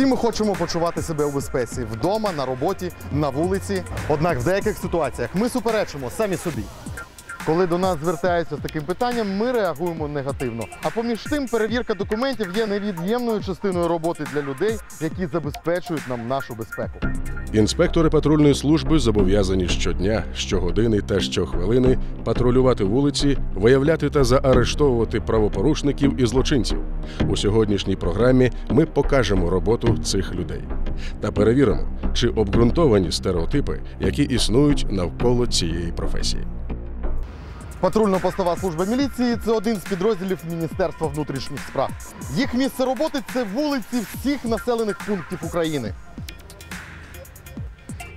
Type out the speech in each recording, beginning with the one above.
Всі ми хочемо почувати себе у безпеці вдома, на роботі, на вулиці. Однак в деяких ситуаціях ми суперечимо самі собі. Коли до нас звертаються з таким питанням, ми реагуємо негативно. А поміж тим, перевірка документів є невід'ємною частиною роботи для людей, які забезпечують нам нашу безпеку. Інспектори патрульної служби зобов'язані щодня, щогодини та щохвилини патрулювати вулиці, виявляти та заарештовувати правопорушників і злочинців. У сьогоднішній програмі ми покажемо роботу цих людей та перевіримо, чи обґрунтовані стереотипи, які існують навколо цієї професії. Патрульно-постова служба міліції це один з підрозділів Міністерства внутрішніх справ. Їх місце роботи це вулиці всіх населених пунктів України.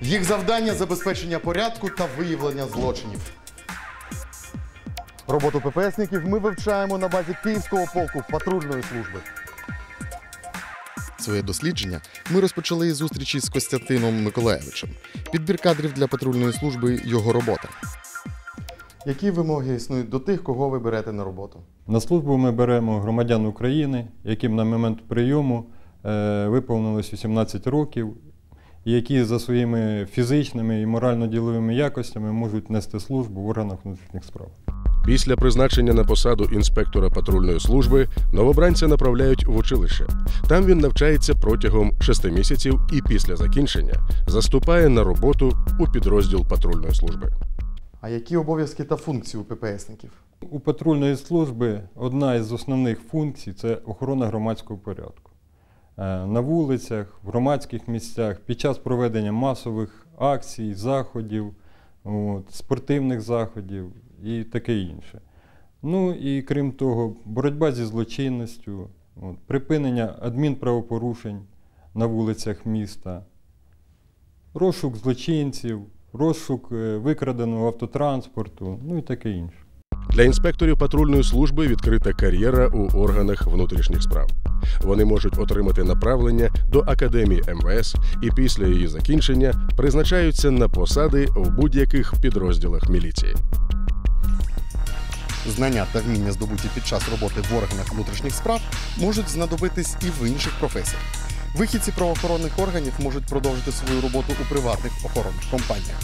Їх завдання забезпечення порядку та виявлення злочинів. Роботу ППСників ми вивчаємо на базі Київського полку патрульної служби. Своє дослідження ми розпочали із зустрічі з Костянтином Миколаєвичем. Підбір кадрів для патрульної служби його робота. Які вимоги існують до тих, кого ви берете на роботу? На службу ми беремо громадян України, яким на момент прийому е, виповнилось 18 років, і які за своїми фізичними і морально-діловими якостями можуть нести службу в органах внутрішніх справ. Після призначення на посаду інспектора патрульної служби новобранця направляють в училище. Там він навчається протягом шести місяців і після закінчення заступає на роботу у підрозділ патрульної служби. А які обов'язки та функції у ППСників? У патрульної служби одна із основних функцій це охорона громадського порядку. Е, На вулицях, в громадських місцях, під час проведення масових акцій, заходів, от, спортивних заходів і таке інше. Ну і крім того, боротьба зі злочинністю, от, припинення адмінправопорушень на вулицях міста, розшук злочинців, розшук е, викраденого автотранспорту, ну і таке інше. Для інспекторів патрульної служби відкрита кар'єра у органах внутрішніх справ. Вони можуть отримати направлення до академії МВС і після її закінчення призначаються на посади в будь-яких підрозділах міліції. Знання та вміння здобуті під час роботи в органах внутрішніх справ можуть знадобитись і в інших професіях. Вихідці правоохоронних органів можуть продовжити свою роботу у приватних охоронних компаніях.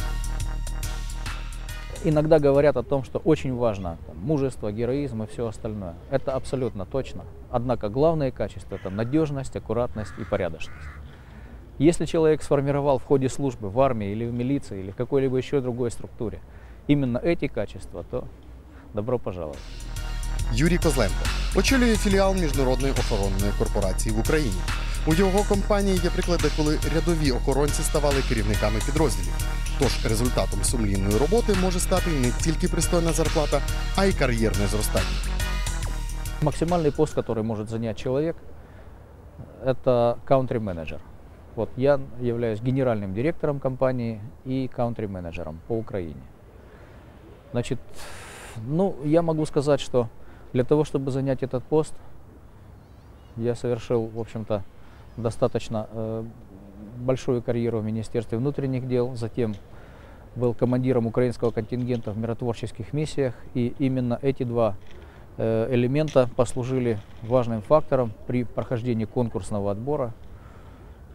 Иногда говорят о том, что очень важно там, мужество, героизм и все остальное. Это абсолютно точно. Однако главное качество – это надежность, аккуратность и порядочность. Если человек сформировал в ходе службы в армии или в милиции или в какой-либо еще другой структуре именно эти качества, то добро пожаловать. Юрій Козленко очолює філіал міжнародної охоронної корпорації в Україні. У його компанії є приклади, коли рядові охоронці ставали керівниками підрозділів. Тож результатом сумлінної роботи може стати не тільки пристойна зарплата, а й кар'єрне зростання. Максимальный пост, который может занять человек, это каунтри-менеджер. Вот я являюсь генеральным директором компании и каунтри-менеджером по Украине. Значит, ну, я могу сказать, что для того, чтобы занять этот пост, я совершил, в общем-то, достаточно э, большую карьеру в Министерстве внутренних дел, затем был командиром украинского контингента в миротворческих миссиях, и именно эти два э, элемента послужили важным фактором при прохождении конкурсного отбора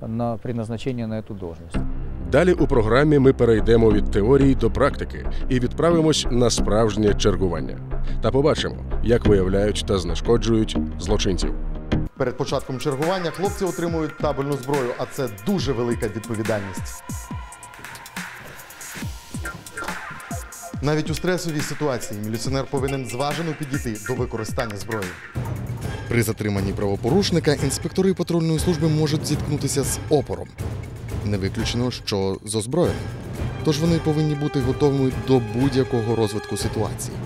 на предназначение на эту должность. Далі у програмі ми перейдемо від теорії до практики і відправимось на справжнє чергування. Та побачимо, як виявляють та знешкоджують злочинців. Перед початком чергування хлопці отримують табельну зброю, а це дуже велика відповідальність. Навіть у стресовій ситуації міліціонер повинен зважено підійти до використання зброї. При затриманні правопорушника інспектори патрульної служби можуть зіткнутися з опором. Не виключено, що з озброєним. Тож вони повинні бути готовими до будь-якого розвитку ситуації.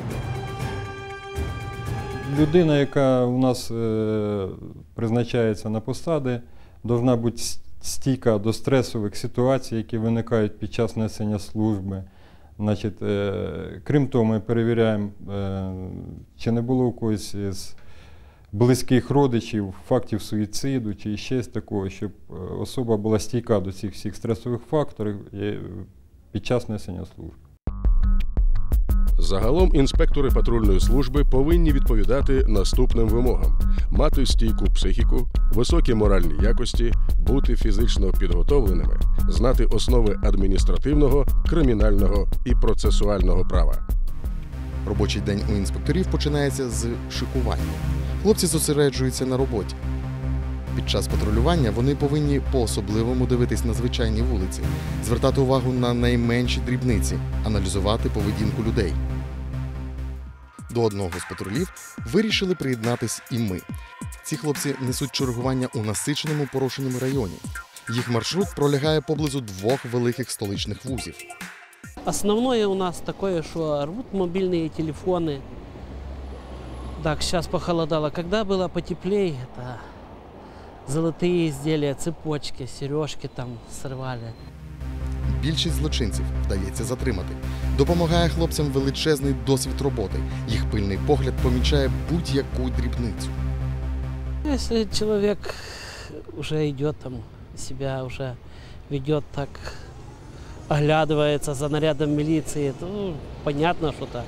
Людина, яка у нас е, призначається на посади, повинна бути стійка до стресових ситуацій, які виникають під час несення служби. Значить, е, крім того, ми перевіряємо, е, чи не було у когось з близьких родичів фактів суїциду чи з такого, щоб е, особа була стійка до цих всіх стресових факторів е, під час несення служби. Загалом інспектори патрульної служби повинні відповідати наступним вимогам: мати стійку психіку, високі моральні якості, бути фізично підготовленими, знати основи адміністративного, кримінального і процесуального права. Робочий день у інспекторів починається з шикування. Хлопці зосереджуються на роботі. Під час патрулювання вони повинні по-особливому дивитись на звичайні вулиці, звертати увагу на найменші дрібниці, аналізувати поведінку людей До одного з патрулів вирішили приєднатись і ми. Ці хлопці несуть чергування у насиченому порушеному районі. Їх маршрут пролягає поблизу двох великих столичних вузів. Основное у нас такое, что рвут мобильные телефоны. Так, сейчас похолодало. Когда было потеплее, это золотые изделия, цепочки, сережки там срывали. Більшість злочинців вдається затримати. Допомагає хлопцям величезний досвід роботи. Їх пильний погляд помічає будь-яку дрібницю. Если человек уже идет там, себя уже ведет так, оглядывается за нарядом милиции, то ну, понятно, что так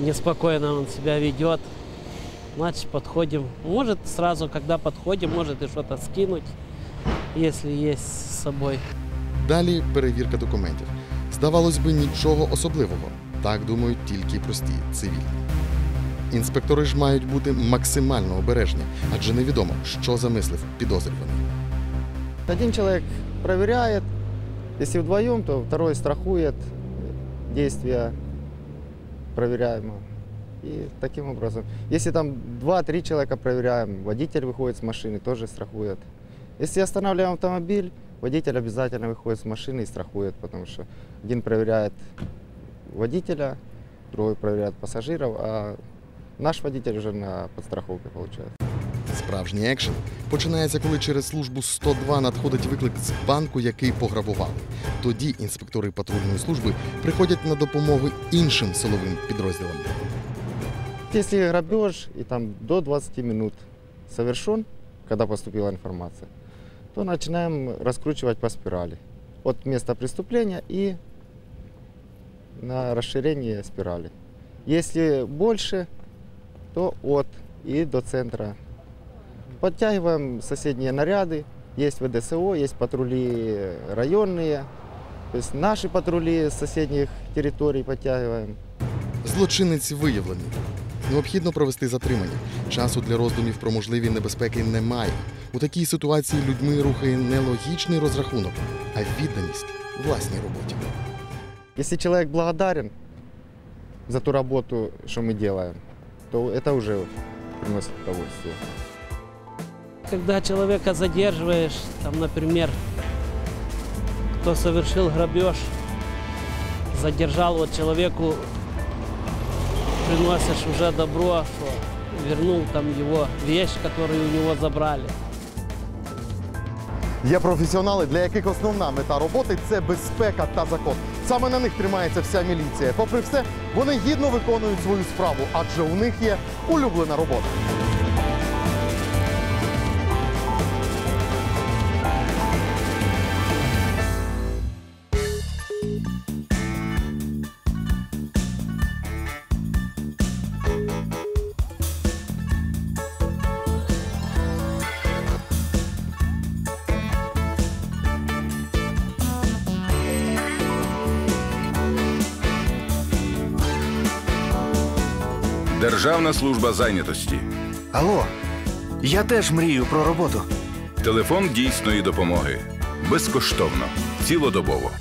неспокойно он себя ведет. Значит, подходим. Может, сразу, когда подходим, может и что-то скинуть, если есть с собой. Далі перевірка документів. Здавалось би, нічого особливого. Так думають тільки прості цивільні. Інспектори ж мають бути максимально обережні, адже невідомо, що замислив підозрюваний. Один человек проверяет, если вдвоем, то второй страхует действия проверяемого. И таким образом. Если там 2-3 человека проверяем, водитель выходит с машины, тоже страхует. Если останавливаем автомобиль, водитель обязательно выходит с машины и страхует, потому что один проверяет водителя, другой проверяет пассажиров, а наш водитель уже на подстраховке получается. Справжній екшен починається, коли через службу 102 надходить виклик з банку, який пограбували. Тоді інспектори патрульної служби приходять на допомогу іншим силовим підрозділам. Если грабеж и там до 20 минут совершен, когда поступила информация, то начинаем раскручивать по спирали. От места преступления и на расширение спирали. Если больше, то от и до центра. Подтягиваем соседние наряды. Есть ВДСО, есть патрули районные. То есть наши патрули с соседних территорий подтягиваем. Злочинець виявлений. Необхідно провести затримання. Часу для роздумів про можливі небезпеки немає. У такій ситуації людьми рухає не логічний розрахунок, а відданість власній роботі. Если человек благодарен за ту работу, что мы делаем, то это уже приносит удовольствие. Когда человека задерживаешь, там, например, кто совершил грабеж, задержал вот человеку, приносишь уже добро, что вернул там его вещь, которую у него забрали. Є професіонали, для яких основна мета роботи це безпека та закон. Саме на них тримається вся міліція. Попри все, вони гідно виконують свою справу, адже у них є улюблена робота. Державна служба зайнятості. Алло, я теж мрію про роботу. Телефон дійсної допомоги. Безкоштовно. Цілодобово.